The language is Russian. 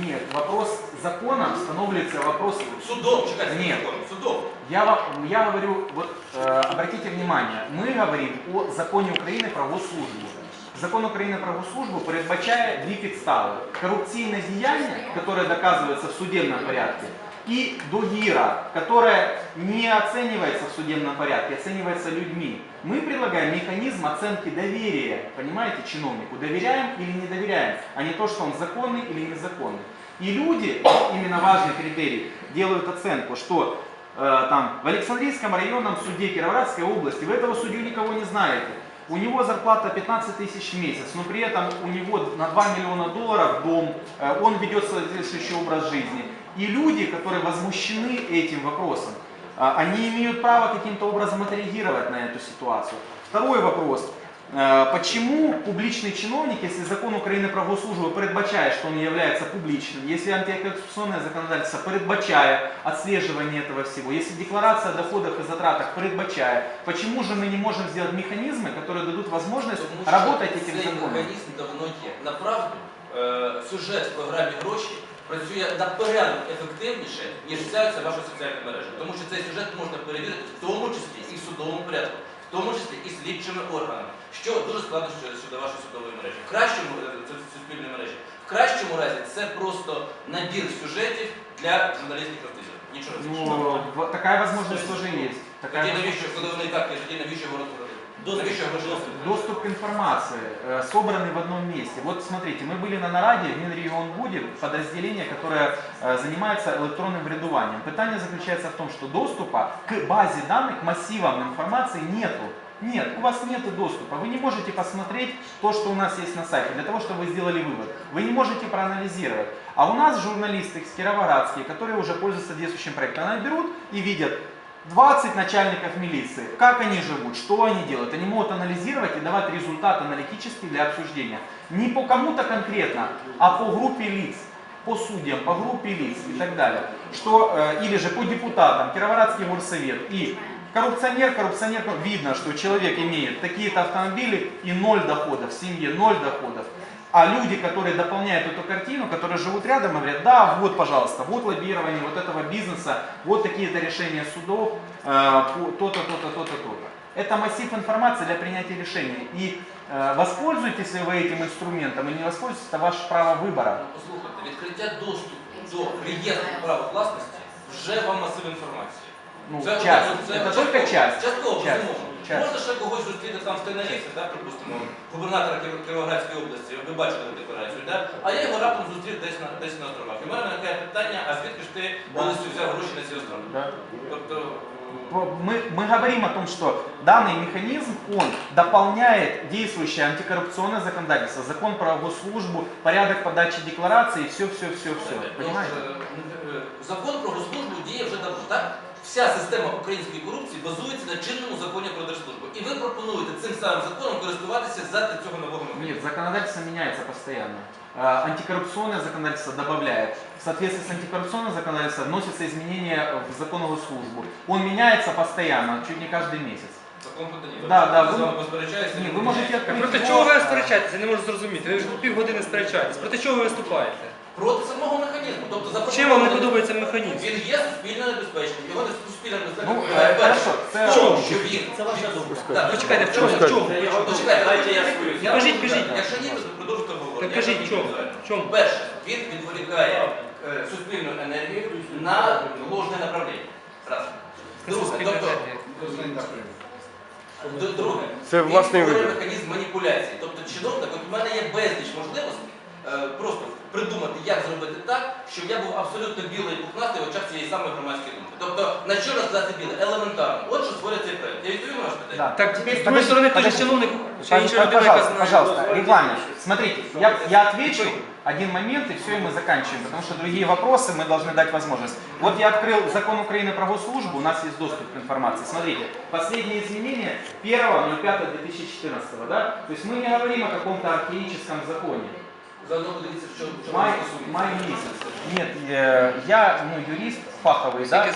Нет, вопрос законом становится вопрос... Судом, чекайте, Ні. законом, судом. Я, я говорю, вот э, обратите внимание, мы говорим о законе України про госслужбу. Закон України про госслужбу передбачає дві підстави. Коррупційне діяння, которое доказывается в судебном порядке, и ДОГИРа, которая не оценивается в судебном порядке, оценивается людьми. Мы предлагаем механизм оценки доверия, понимаете, чиновнику. Доверяем или не доверяем, а не то, что он законный или незаконный. И люди, именно важный критерий, делают оценку, что э, там в Александрийском районном суде Кировоградской области вы этого судью никого не знаете. у него зарплата 15 тысяч в месяц, но при этом у него на 2 миллиона долларов дом, э, он ведет соответствующий образ жизни. И люди, которые возмущены этим вопросом, а, они имеют право каким-то образом отреагировать на эту ситуацию. Второй вопрос. Э, Почему публичный чиновник, если закон Украины про госслужбу передбачает, что он является публичным, если антикоррупционное законодательство передбачает отслеживание этого всего, если декларация о доходах и затратах передбачает, почему же мы не можем сделать механизмы, которые дадут возможность Тому що работать этим цей законом? механізм давно є. Направду, е, сюжет в програмі гроші працює на порядок ефективніше, ніж вся ця ваша соціальна мережа. Тому що цей сюжет можна перевірити в тому числі і в судовому порядку, В тому числі і слідчими органами, що дуже складно щодо вашої судової мережі. В кращому це суспільної мережі. В кращому разі це просто набір сюжетів для журналістів. Нічого Ну, Така можливість теж є. Тоді навіщо, коли вони так тоді навіщо його розповідати? Навіщо його розповідати? Доступ к информации, э, собранный в одном месте. Вот смотрите, мы были на нараде в Минрегионбуде, подразделение, которое э, занимается электронным вредуванием. Питание заключается в том, что доступа к базе данных, к массивам информации нету. Нет, у вас нет доступа. Вы не можете посмотреть то, что у нас есть на сайте, для того, чтобы вы сделали вывод. Вы не можете проанализировать. А у нас журналисты кировоградские, которые уже пользуются действующим проектом, они берут и видят 20 начальников милиции. Как они живут, что они делают. Они могут анализировать и давать результат аналитический для обсуждения. Не по кому-то конкретно, а по группе лиц по судьям, по группе лиц и так далее. Что, э, или же по депутатам, Кировоградский горсовет. И коррупционер, коррупционер, видно, что человек имеет такие-то автомобили и ноль доходов, в семье ноль доходов. А люди, которые дополняют эту картину, которые живут рядом, говорят, да, вот, пожалуйста, вот лоббирование вот этого бизнеса, вот такие-то решения судов, э, по- то-то, то-то, то-то, то-то. Это массив информации для принятия решений. И э, воспользуетесь ли вы этим инструментом или не воспользуетесь, это ваше право выбора. Ну, Послухайте, відкриття доступу до реєстру права власності вже вам масив інформації. Ну, Це часть. одразу- це Это частково. только часть. Частково, Часть. безумовно. Часть. Можна ще когось зустріти там в Тенерифі, так, припустимо, губернатора Кіро- Кіровоградської області, ви бачили декларацію, так? а я його раптом зустрів десь на, десь на островах. І в мене виникає питання, а звідки ж ти повністю взяв гроші на ці острови? Да. Тобто, Мы, мы говорим о том, что данный механизм, он дополняет действующее антикоррупционное законодательство, закон про госслужбу, порядок подачи декларации, все, все, все, все. ну, Понимаете? е, е, закон про госслужбу діє вже давно, так? Вся система української корупції базується на чинному законі про держслужбу. І ви пропонуєте цим самим законом користуватися задля цього нового механізму. Нет, законодательство меняется постоянно. А, Антикоррупционное законодательство добавляет. В соответствии с антикоррупционным законодательством вносятся изменения в закон о госслужбу. Он меняется постоянно, чуть не каждый месяц. Закон про Данілова. Да, да, Я з ви- вами посперечаюся. Ні, ви можете А открыть проти его, чого ви а, сперечаєтеся? Я не можу зрозуміти. Ви вже півгодини сперечаєтесь. Проти чого ви виступаєте? Проти самого механізму. Чим вам не подобається механізм? Він є суспільно небезпечним. Його не суспільна небезпека. Ну, е, перше. хорошо, це- В чому? Що він? Це ваша думка. Так, Почекайте, в чому? В чому? Почекайте, дайте я свою. Я Кажіть, вам кажіть. Якщо ні, то продовжуйте говорити. Так кажіть, в чому? В чому? Перше, він відволікає е, суспільну енергію на ложне направлення. Раз. Друге, тобто, Д- Друге, Це він створює вибір. механізм маніпуляції. Тобто чиновник, от у мене є безліч можливостей просто придумати, як зробити так, щоб я був абсолютно білий і пухнастий в очах цієї самої громадської думки. Тобто, на що розказати біле? Елементарно. От що створює цей проект. Я відповім на ваше питання? Да. Так, з другої Подожди, сторони, той же подожди. чиновник, ще Пож- інша людина, яка Пожалуйста, знає. пожалуйста, регламент. Смотрите, я, я отвечу один момент и все, и мы заканчиваем, потому что другие вопросы мы должны дать возможность. Вот я открыл закон Украины про госслужбу, у нас есть доступ к информации. Смотрите, последние изменения 1.05.2014, да? То есть мы не говорим о каком-то архаическом законе. Заодно подивіться, в чому в чому Май, стосується. май месяц. Нет, э, я ну, юрист фаховый, да?